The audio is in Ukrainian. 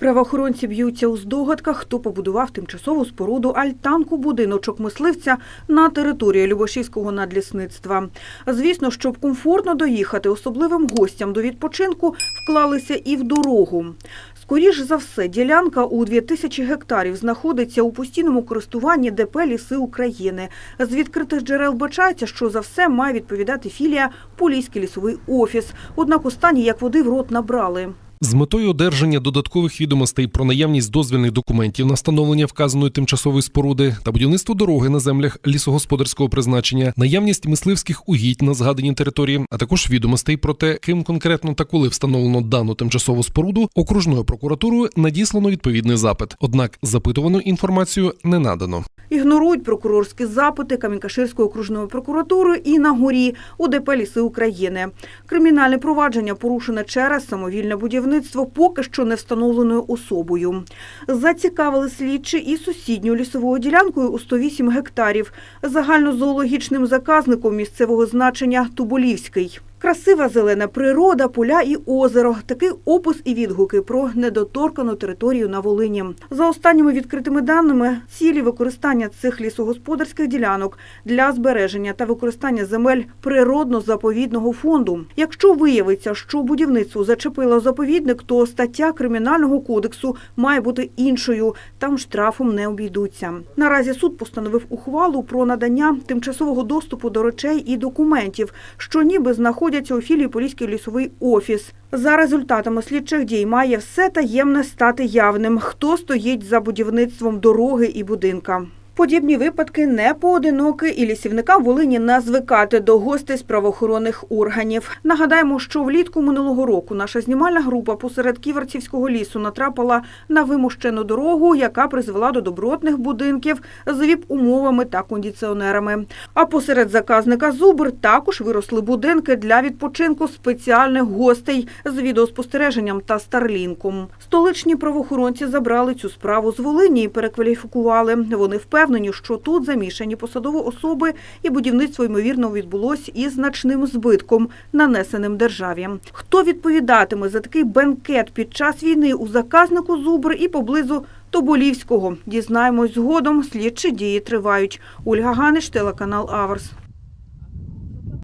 Правоохоронці б'ються у здогадках, хто побудував тимчасову споруду альтанку будиночок мисливця на території Любошівського надлісництва. Звісно, щоб комфортно доїхати особливим гостям до відпочинку, вклалися і в дорогу. Скоріш за все, ділянка у 2000 гектарів знаходиться у постійному користуванні ДП «Ліси України». З відкритих джерел бачається, що за все має відповідати філія «Поліський лісовий офіс». Однак останні як води в рот набрали. З метою одержання додаткових відомостей про наявність дозвільних документів на встановлення вказаної тимчасової споруди та будівництво дороги на землях лісогосподарського призначення, наявність мисливських угідь на згаданій території, а також відомостей про те, ким конкретно та коли встановлено дану тимчасову споруду, окружною прокуратурою надіслано відповідний запит. Однак запитувану інформацію не надано. Ігнорують прокурорські запити Камінькаширської окружної прокуратури і на горі у ДП «Ліси України». Кримінальне провадження порушене через самовільне будівництво поки що не встановленою особою. Зацікавили слідчі і сусідньою лісовою ділянкою у 108 гектарів, загальнозоологічним заказником місцевого значення Туболівський. Красива зелена природа, поля і озеро. Такий опис і відгуки про недоторкану територію на Волині. За останніми відкритими даними, цілі використання цих лісогосподарських ділянок для збереження та використання земель природно-заповідного фонду. Якщо виявиться, що будівництво зачепило заповідник, то стаття кримінального кодексу має бути іншою. Там штрафом не обійдуться. Наразі суд постановив ухвалу про надання тимчасового доступу до речей і документів, що ніби знаходяться у філії Поліський лісовий офіс. За результатами слідчих дій має все таємне стати явним, хто стоїть за будівництвом дороги і будинка. Подібні випадки не поодинокі і лісівникам Волині не звикати до гостей з правоохоронних органів. Нагадаємо, що влітку минулого року наша знімальна група посеред Ківерцівського лісу натрапила на вимощену дорогу, яка призвела до добротних будинків з ВІП-умовами та кондиціонерами. А посеред заказника Зубр також виросли будинки для відпочинку спеціальних гостей з відеоспостереженням та старлінком. Столичні правоохоронці забрали цю справу з Волині і перекваліфікували. Вони впевнені, що тут замішані посадові особи і будівництво ймовірно відбулось із значним збитком, нанесеним державі. Хто відповідатиме за такий бенкет під час війни у заказнику Зубр і поблизу Тоболівського? Дізнаємось згодом. Слідчі дії тривають. Ольга Ганиш, телеканал Аверс.